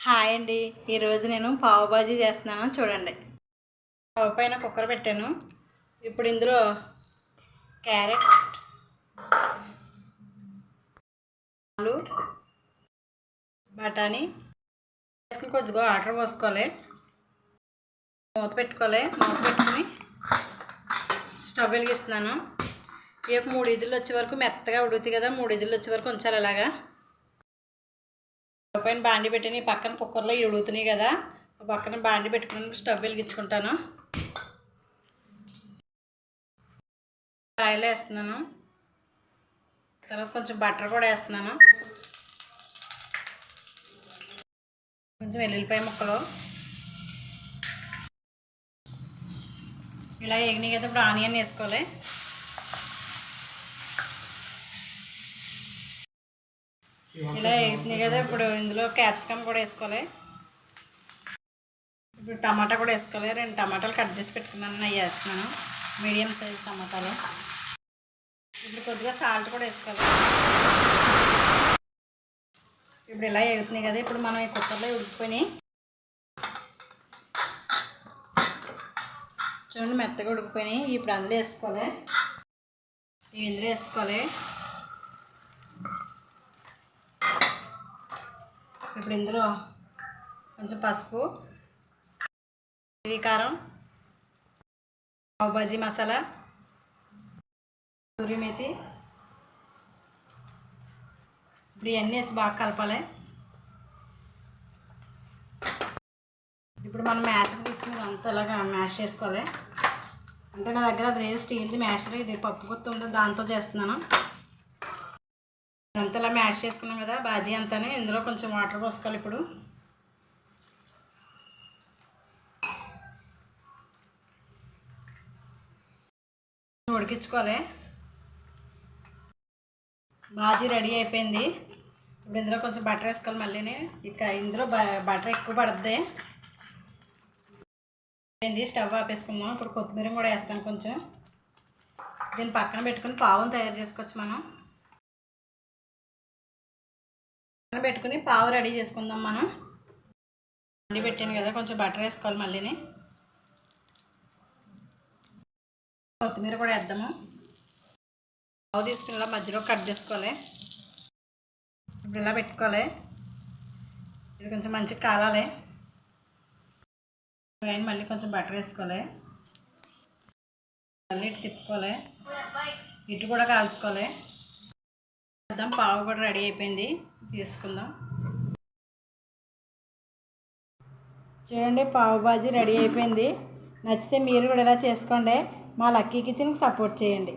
Hi అండి. ఈరోజు నేను పావు బాజీ చేస్తున్నాను. చూడండి. పావు పైన కుక్కర్ పెట్టాను. ఇప్పుడు ఇందులో క్యారెట్ ఆలు బఠానీ వేసుకుని కొద్దిగా వాటర్ పోసుకోవాలి. మూత పెట్టుకోవాలి. మూత పెట్టుకుని స్టవ్ వెలిగిస్తున్నాను. ఈ యొక్క మూడు ఇజులు వచ్చే వరకు మెత్తగా ఉడుకుతాయి కదా మూడు ఇజులు వచ్చే వరకు ఉంచాలి అలాగా. పైన బాండి పెట్టిన పక్కన కుక్కర్లో ఇవి ఉడుగుతున్నాయి కదా. పక్కన బాండి పెట్టుకుని స్టవ్ వెలిగించుకుంటాను. ఆయిల్ వేస్తున్నాను. తర్వాత కొంచెం బటర్ కూడా వేస్తున్నాను. కొంచెం వెల్లుల్లిపాయ ముక్కలు. ఇలా ఎగినాయి కదా ఇప్పుడు ఆనియన్ వేసుకోవాలి. ఇలా ఎగుతున్నాయి కదా ఇప్పుడు ఇందులో క్యాప్సికమ్ కూడా వేసుకోవాలి. ఇప్పుడు టమాటా కూడా వేసుకోవాలి. రెండు టమాటాలు కట్ చేసి పెట్టుకున్నాను అవి వేస్తున్నాను. మీడియం సైజ్ టమాటాలు. ఇప్పుడు కొద్దిగా సాల్ట్ కూడా వేసుకోవాలి. ఇప్పుడు ఇలా ఎగుతున్నాయి కదా ఇప్పుడు మనం ఈ కుక్కర్లో ఉడికిపోయి చూడండి మెత్తగా ఉడికిపోయినాయి ఇప్పుడు అందులో వేసుకోవాలి. ఇవి ఇందులో వేసుకోవాలి. ఇప్పుడు ఇందులో కొంచెం పసుపు కారం పావు బాజీ మసాలా సూరి మేతి. ఇప్పుడు ఇవన్నీ వేసి బాగా కలపాలి. ఇప్పుడు మనం మ్యాషర్ తీసుకుని అంతా ఇలాగా మ్యాష్ చేసుకోవాలి. అంటే నా దగ్గర అది లేదు స్టీల్ది మ్యాషర్ ఇది పప్పు గుర్తు ఉంది దాంతో చేస్తున్నాను. అంతలా మ్యాష్ చేసుకున్నాం కదా బాజీ అంతానే. ఇందులో కొంచెం వాటర్ పోసుకోవాలి ఇప్పుడు. ఉడికించుకోవాలి. బాజీ రెడీ అయిపోయింది. ఇప్పుడు ఇందులో కొంచెం బటర్ వేసుకోవాలి మళ్ళీ ఇక ఇందులో బటర్ ఎక్కువ పడుద్ది. అయిపోయింది. స్టవ్ ఆపేసుకుందాం. ఇప్పుడు కొత్తిమీర కూడా వేస్తాను కొంచెం. దీన్ని పక్కన పెట్టుకుని పావును తయారు చేసుకోవచ్చు మనం. పెట్టుకుని పావు రెడీ చేసుకుందాం మనం. వండి పెట్టాను కదా కొంచెం బటర్ వేసుకోవాలి మళ్ళీని. కొత్తిమీర కూడా వేద్దాము. పావు తీసుకుని ఇలా మధ్యలో కట్ చేసుకోవాలి. ఇప్పుడు ఇలా పెట్టుకోవాలి. ఇది కొంచెం మంచిగా కాలాలి. పైన మళ్ళీ కొంచెం బటర్ వేసుకోవాలి. మళ్ళీ ఇటు తిప్పుకోవాలి. ఇటు కూడా కాల్చుకోవాలి. చేద్దాం పావు కూడా రెడీ అయిపోయింది. తీసుకుందాం. చూడండి పావు బాజీ రెడీ అయిపోయింది. నచ్చితే మీరు కూడా ఇలా చేసుకోండి. మా లక్కీ కిచెన్కి సపోర్ట్ చేయండి.